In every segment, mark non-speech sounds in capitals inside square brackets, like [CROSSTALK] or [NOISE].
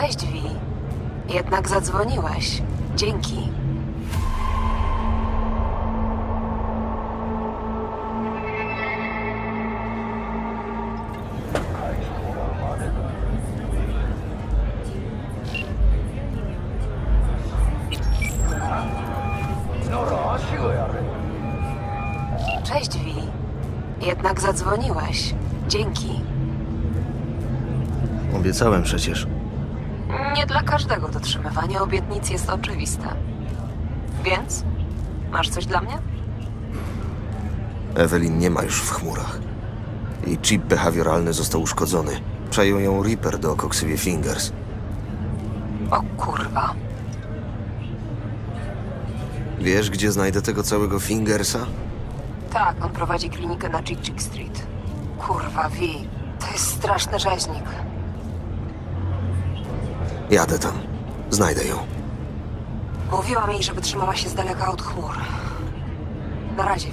Cześć, Wi. Jednak zadzwoniłeś. Dzięki. Cześć, Wi. Jednak zadzwoniłeś. Dzięki. Obiecałem przecież. Każdego dotrzymywanie obietnic jest oczywiste. Więc? Masz coś dla mnie? Evelyn nie ma już w chmurach. Jej chip behawioralny został uszkodzony. Przejął ją Reaper do Coxivie Fingers. O kurwa. Wiesz, gdzie znajdę tego całego Fingersa? Tak, on prowadzi klinikę na Chick Chick Street. Kurwa, Wi. To jest straszny rzeźnik. Jadę tam. Znajdę ją. Mówiłam jej, żeby trzymała się z daleka od chmur. Na razie,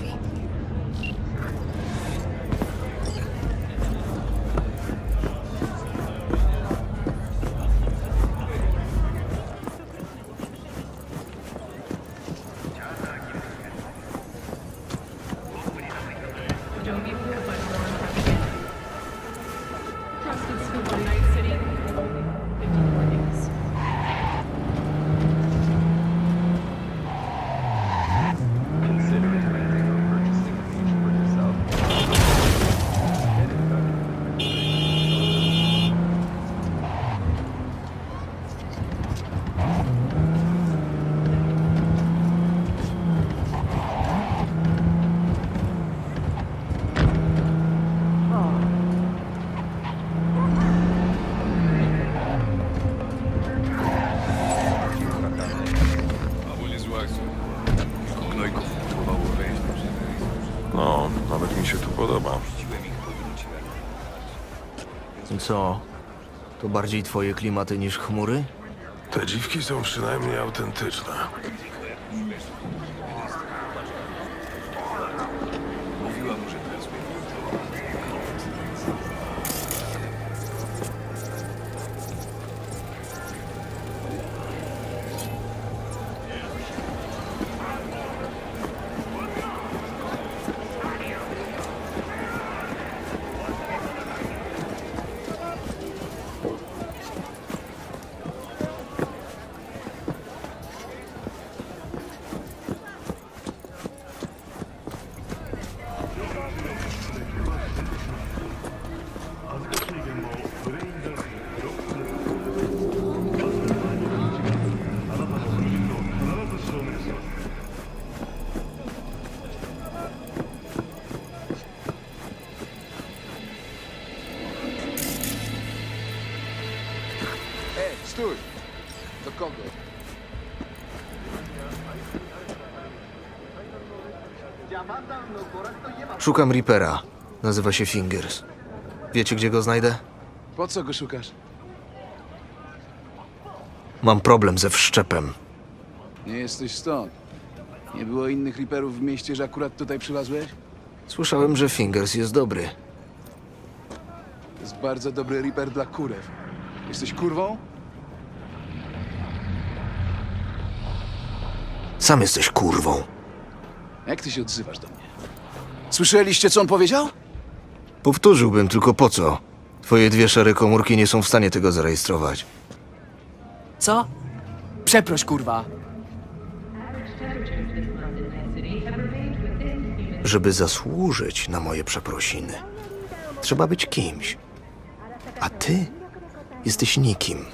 co? To bardziej twoje klimaty niż chmury? Te dziwki są przynajmniej autentyczne. Szukam Reapera. Nazywa się Fingers. Wiecie, gdzie go znajdę? Po co go szukasz? Mam problem ze wszczepem. Nie jesteś stąd. Nie było innych riperów w mieście, że akurat tutaj przylazłeś? Słyszałem, że Fingers jest dobry. To jest bardzo dobry riper dla kurew. Jesteś kurwą? Sam jesteś kurwą. Jak ty się odzywasz do mnie? Słyszeliście, co on powiedział? Powtórzyłbym, tylko po co? Twoje dwie szare komórki nie są w stanie tego zarejestrować. Co? Przeproś, kurwa. Żeby zasłużyć na moje przeprosiny, trzeba być kimś. A ty jesteś nikim.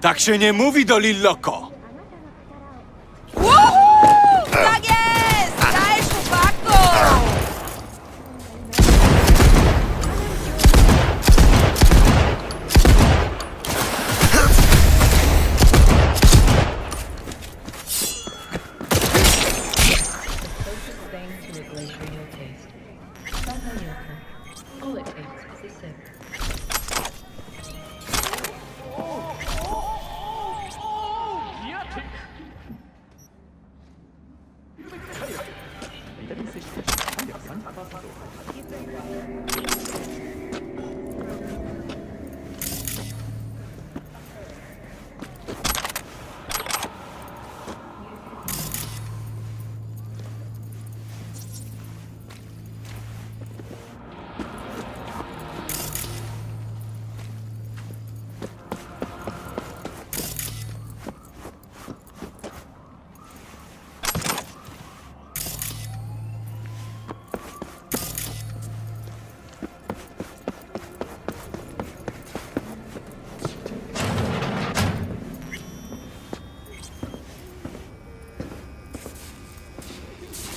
Tak się nie mówi do Lilloko!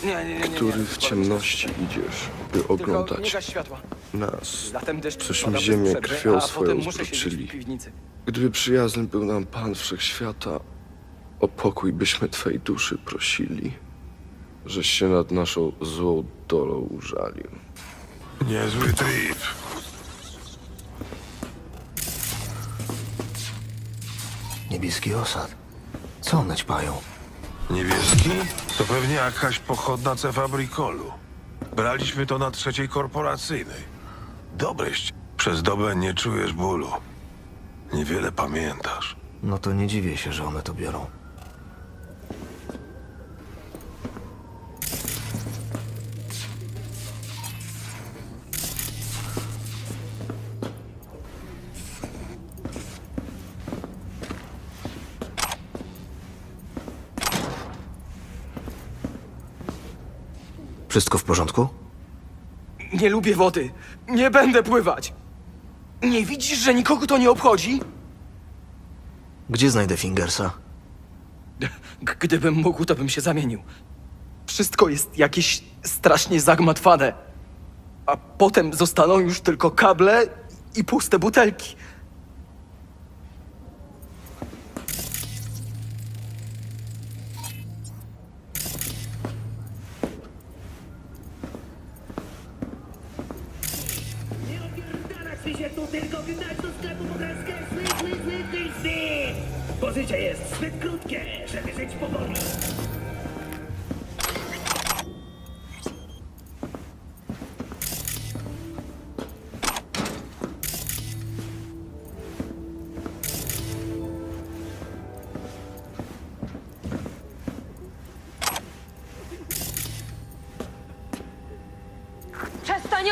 Nie, nie, nie, nie. który nie. w ciemności idziesz, by Tylko nie oglądać gaś światła. nas. Latem deszcz Coś pada mi ziemię przerwy, krwią a swoją potem muszę siedzieć zbroczyli. w piwnicy. Gdyby przyjazny był nam Pan Wszechświata, o pokój byśmy Twej duszy prosili, żeś się nad naszą złą dolą użalił. Niezły trip. Niebieski osad. Co one ćpają? Niebieski? To pewnie jakaś pochodna cefabrikolu. Braliśmy to na trzeciej korporacyjnej. Dobryść. Przez dobę nie czujesz bólu. Niewiele pamiętasz. No to nie dziwię się, że one to biorą. Wszystko w porządku? Nie lubię wody. Nie będę pływać. Nie widzisz, że nikogo to nie obchodzi? Gdzie znajdę Fingersa? G- Gdybym mógł, to bym się zamienił. Wszystko jest jakieś strasznie zagmatwane. A potem zostaną już tylko kable i puste butelki.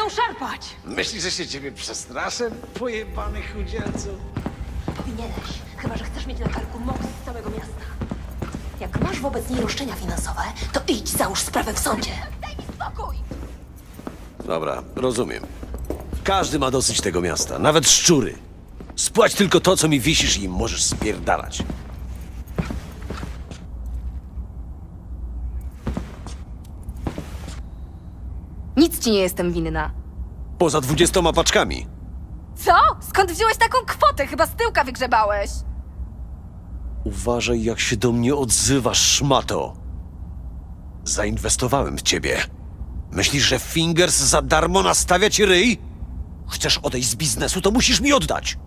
Ją szarpać! Myślisz, że się ciebie przestraszę, pojebany chudzielcu? Powinieneś, chyba że chcesz mieć na karku moc z całego miasta. Jak masz wobec niej roszczenia finansowe, to idź załóż sprawę w sądzie. Daj mi spokój! Dobra, rozumiem. Każdy ma dosyć tego miasta, nawet szczury. Spłać tylko to, co mi wisisz i możesz spierdalać. Nic ci nie jestem winna. Poza dwudziestoma paczkami. Co? Skąd wziąłeś taką kwotę? Chyba z tyłka wygrzebałeś. Uważaj, jak się do mnie odzywasz, szmato. Zainwestowałem w ciebie. Myślisz, że Fingers za darmo nastawia ci ryj? Chcesz odejść z biznesu, to musisz mi oddać.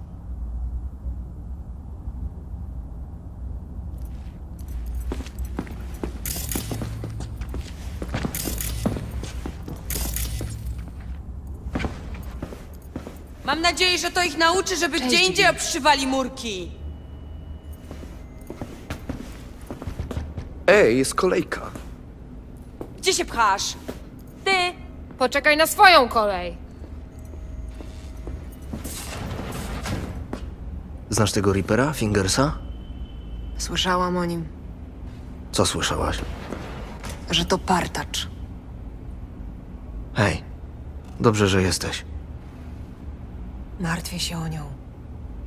Że to ich nauczy, żeby gdzie indziej obszywali murki. Ej, jest kolejka. Gdzie się pchasz? Ty! Poczekaj na swoją kolej. Znasz tego Reapera, Fingersa? Słyszałam o nim, Co słyszałaś? że to partacz. Hej, dobrze, że jesteś. Martwię się o nią.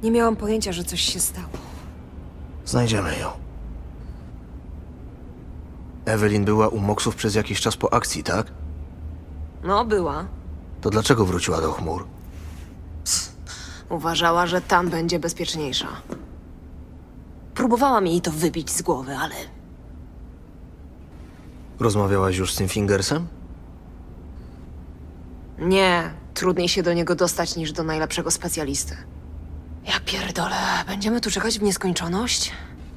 Nie miałam pojęcia, że coś się stało. Znajdziemy ją. Evelyn była u Moksów przez jakiś czas po akcji, tak? No, była. To dlaczego wróciła do chmur? Uważała, że tam będzie bezpieczniejsza. Próbowałam jej to wybić z głowy, ale Rozmawiałaś już z tym Fingersem? nie. Trudniej się do niego dostać niż do najlepszego specjalisty. Ja pierdolę, będziemy tu czekać w nieskończoność?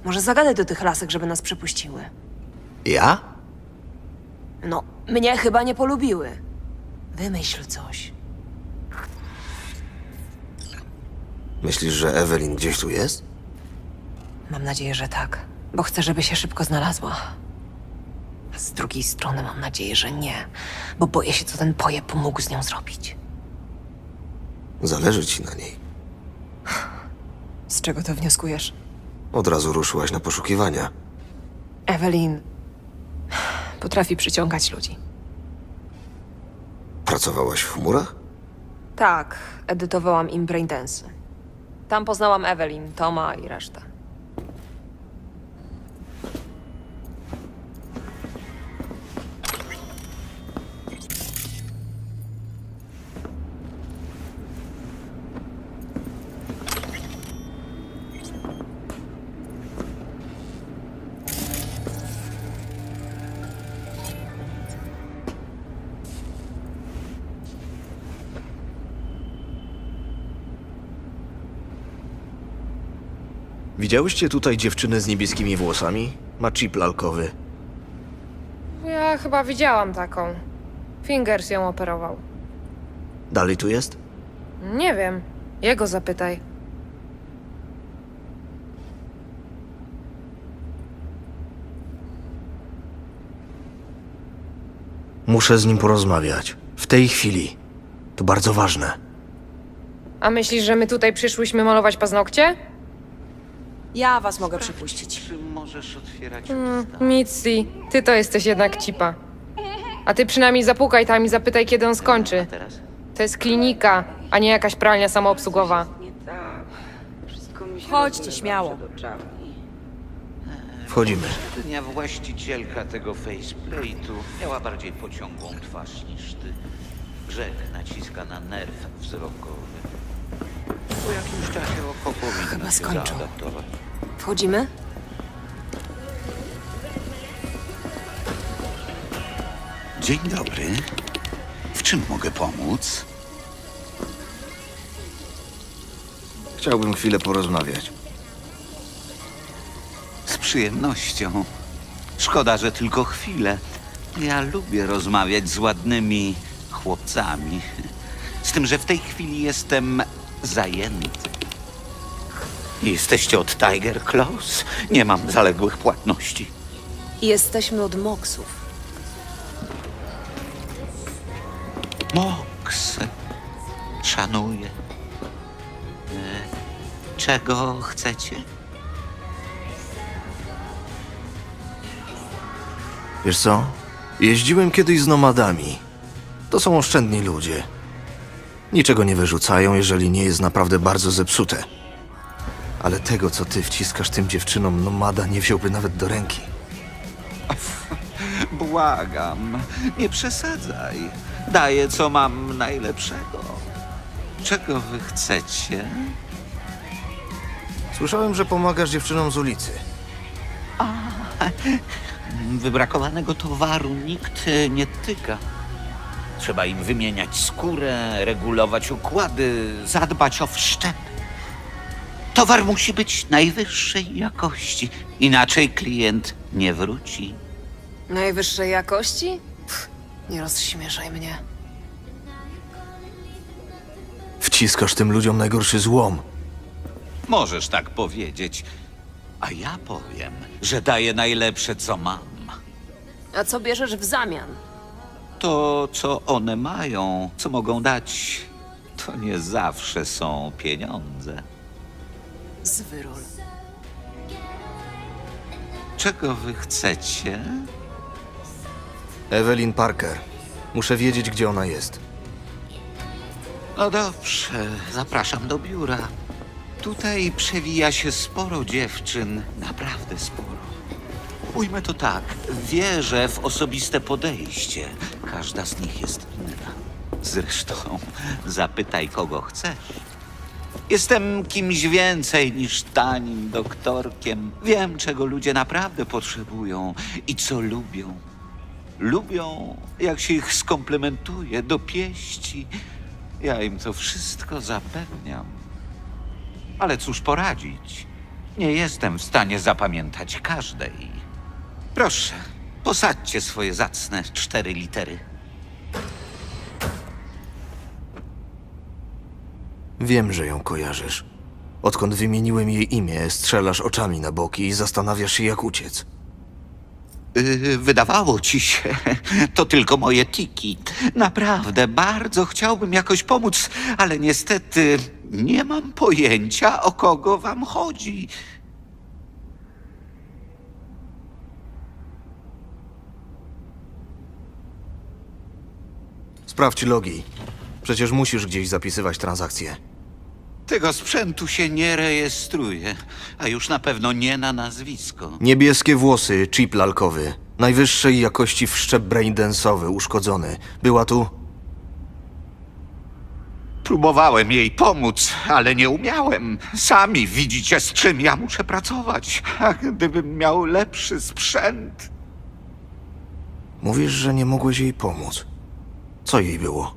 Może zagadaj do tych lasek, żeby nas przepuściły. Ja? No, mnie chyba nie polubiły. Wymyśl coś. Myślisz, że Evelyn gdzieś tu jest? Mam nadzieję, że tak, bo chcę, żeby się szybko znalazła. A z drugiej strony mam nadzieję, że nie, bo boję się, co ten pojeb mógł z nią zrobić. Zależy ci na niej. Z czego to wnioskujesz? Od razu ruszyłaś na poszukiwania. Evelyn potrafi przyciągać ludzi. Pracowałaś w chmurach? Tak, edytowałam im braindensy. Tam poznałam Evelyn, Toma i resztę. Widziałyście tutaj dziewczynę z niebieskimi włosami? Ma chip lalkowy. Ja chyba widziałam taką. Fingers ją operował. Dalej tu jest? Nie wiem. Jego zapytaj. Muszę z nim porozmawiać. W tej chwili. To bardzo ważne. A myślisz, że my tutaj przyszłyśmy malować paznokcie? Ja was mogę przypuścić. Możesz otwierać Mm, Mitzi, ty to jesteś jednak cipa. A ty przynajmniej zapukaj tam i zapytaj, kiedy on skończy. To jest klinika, a nie jakaś pralnia samoobsługowa. Chodźcie śmiało. Wchodzimy. Dnia właścicielka tego faceplate'u miała bardziej pociągłą twarz niż ty. Grzech naciska na nerw wzrokowy. Po jakimś czasie oko powinno Chyba się skończył. zaadaptować. Wchodzimy? Dzień dobry. W czym mogę pomóc? Chciałbym chwilę porozmawiać. Z przyjemnością. Szkoda, że tylko chwilę. Ja lubię rozmawiać z ładnymi chłopcami. Z tym, że w tej chwili jestem zajęty. Jesteście od Tiger Claws? Nie mam zaległych płatności. Jesteśmy od Moksów. Moks. Szanuję. E, czego chcecie? Wiesz co? Jeździłem kiedyś z nomadami. To są oszczędni ludzie. Niczego nie wyrzucają, jeżeli nie jest naprawdę bardzo zepsute. Ale tego, co ty wciskasz tym dziewczynom, nomada nie wziąłby nawet do ręki. [LAUGHS] Błagam, nie przesadzaj. Daję, co mam najlepszego. Czego wy chcecie? Słyszałem, że pomagasz dziewczynom z ulicy. [LAUGHS] Wybrakowanego towaru nikt nie tyka. Trzeba im wymieniać skórę, regulować układy, zadbać o wszczep. Towar musi być najwyższej jakości, inaczej klient nie wróci. Najwyższej jakości? Pff, nie rozśmieszaj mnie. Wciskasz tym ludziom najgorszy złom. Możesz tak powiedzieć, a ja powiem, że daję najlepsze, co mam. A co bierzesz w zamian? To, co one mają, co mogą dać, to nie zawsze są pieniądze. Zwyrol. Czego wy chcecie? Evelyn Parker. Muszę wiedzieć, gdzie ona jest. No dobrze, zapraszam do biura. Tutaj przewija się sporo dziewczyn, naprawdę sporo. Ujmę to tak, wierzę w osobiste podejście. Każda z nich jest inna. Zresztą, zapytaj kogo chcesz. Jestem kimś więcej niż tanim doktorkiem. Wiem, czego ludzie naprawdę potrzebują i co lubią. Lubią, jak się ich skomplementuje, dopieści. Ja im to wszystko zapewniam. Ale cóż poradzić? Nie jestem w stanie zapamiętać każdej. Proszę, posadźcie swoje zacne cztery litery. Wiem, że ją kojarzysz. Odkąd wymieniłem jej imię, strzelasz oczami na boki i zastanawiasz się, jak uciec. Yy, wydawało ci się, [LAUGHS] to tylko moje tiki. Naprawdę, bardzo chciałbym jakoś pomóc, ale niestety nie mam pojęcia, o kogo wam chodzi. Sprawdź logi. Przecież musisz gdzieś zapisywać transakcje. Tego sprzętu się nie rejestruje, a już na pewno nie na nazwisko. Niebieskie włosy, chip lalkowy. Najwyższej jakości wszczep braindensowy, uszkodzony. Była tu... Próbowałem jej pomóc, ale nie umiałem. Sami widzicie, z czym ja muszę pracować. A gdybym miał lepszy sprzęt. Mówisz, że nie mogłeś jej pomóc. Co jej było?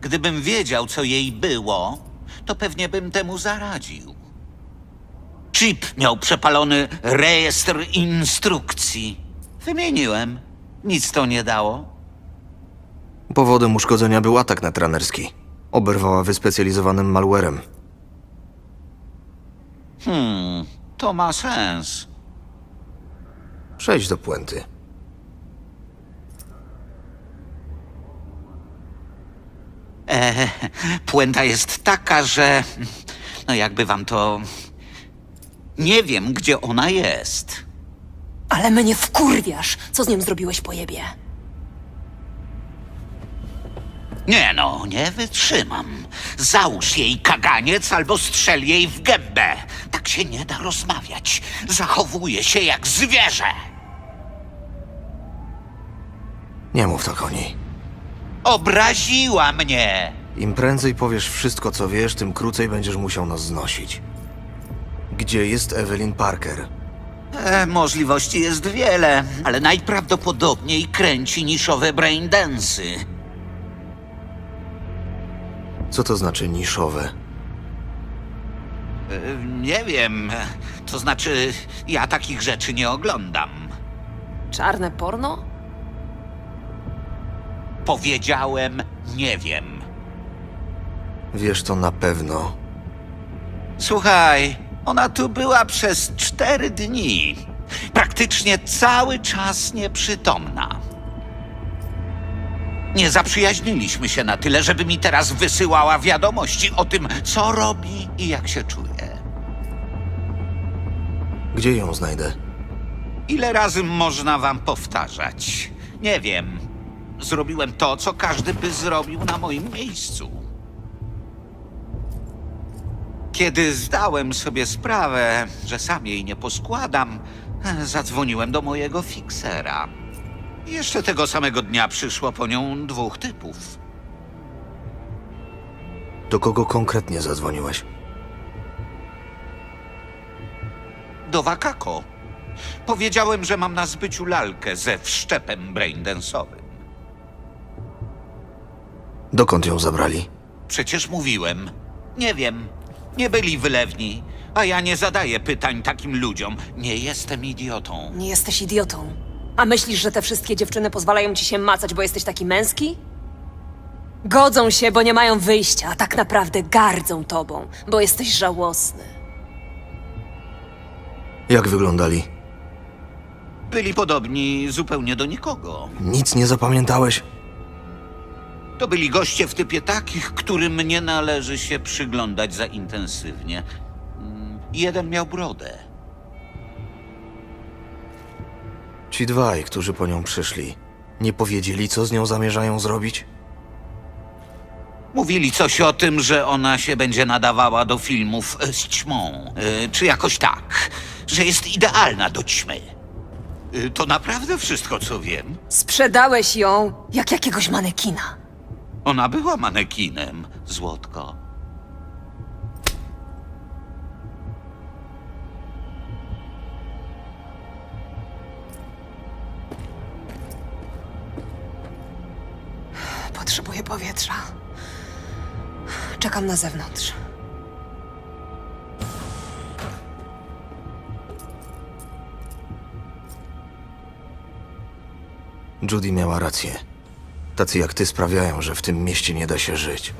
Gdybym wiedział, co jej było, to pewnie bym temu zaradził. chip miał przepalony rejestr instrukcji. Wymieniłem. Nic to nie dało. Powodem uszkodzenia był atak netranerski. Oberwała wyspecjalizowanym malwarem. Hmm, to ma sens. Przejdź do puenty. E, puenta jest taka, że. No jakby wam to. Nie wiem, gdzie ona jest. Ale mnie wkurwiasz. Co z nim zrobiłeś po jebie? Nie no, nie wytrzymam. Załóż jej kaganiec albo strzel jej w gębę. Tak się nie da rozmawiać. Zachowuje się jak zwierzę. Nie mów tak o niej. Obraziła mnie. Im prędzej powiesz wszystko, co wiesz, tym krócej będziesz musiał nas znosić. Gdzie jest Evelyn Parker? E, możliwości jest wiele, ale najprawdopodobniej kręci niszowe braindensy. Co to znaczy niszowe? E, nie wiem. To znaczy, ja takich rzeczy nie oglądam. Czarne porno? Powiedziałem, nie wiem. Wiesz to na pewno. Słuchaj, ona tu była przez cztery dni. Praktycznie cały czas nieprzytomna. Nie zaprzyjaźniliśmy się na tyle, żeby mi teraz wysyłała wiadomości o tym, co robi i jak się czuje. Gdzie ją znajdę? Ile razy można wam powtarzać? Nie wiem. Zrobiłem to, co każdy by zrobił na moim miejscu. Kiedy zdałem sobie sprawę, że sam jej nie poskładam, zadzwoniłem do mojego fiksera. Jeszcze tego samego dnia przyszło po nią dwóch typów. Do kogo konkretnie zadzwoniłeś? Do Wakako. Powiedziałem, że mam na zbyciu lalkę ze wszczepem braindensowym. Dokąd ją zabrali? Przecież mówiłem. Nie wiem. Nie byli wylewni. A ja nie zadaję pytań takim ludziom. Nie jestem idiotą. Nie jesteś idiotą. A myślisz, że te wszystkie dziewczyny pozwalają ci się macać, bo jesteś taki męski? Godzą się, bo nie mają wyjścia, a tak naprawdę gardzą tobą, bo jesteś żałosny. Jak wyglądali? Byli podobni zupełnie do nikogo. Nic nie zapamiętałeś? To byli goście w typie takich, którym nie należy się przyglądać za intensywnie. Mm, Jeden miał brodę. Ci dwaj, którzy po nią przyszli, nie powiedzieli, co z nią zamierzają zrobić? Mówili coś o tym, że ona się będzie nadawała do filmów e, z ćmą. E, Czy jakoś tak. Że jest idealna do ćmy. E, To naprawdę wszystko, co wiem. Sprzedałeś ją jak jakiegoś manekina. Ona była manekinem, Złotko. Potrzebuję powietrza. Czekam na zewnątrz. Judy miała rację. Tacy jak ty sprawiają, że w tym mieście nie da się żyć.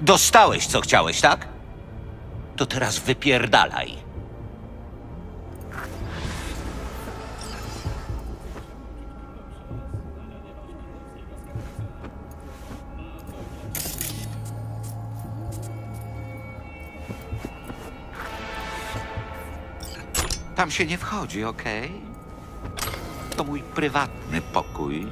Dostałeś, co chciałeś, tak? To teraz wypierdalaj. Tam się nie wchodzi, okej? To mój prywatny pokój.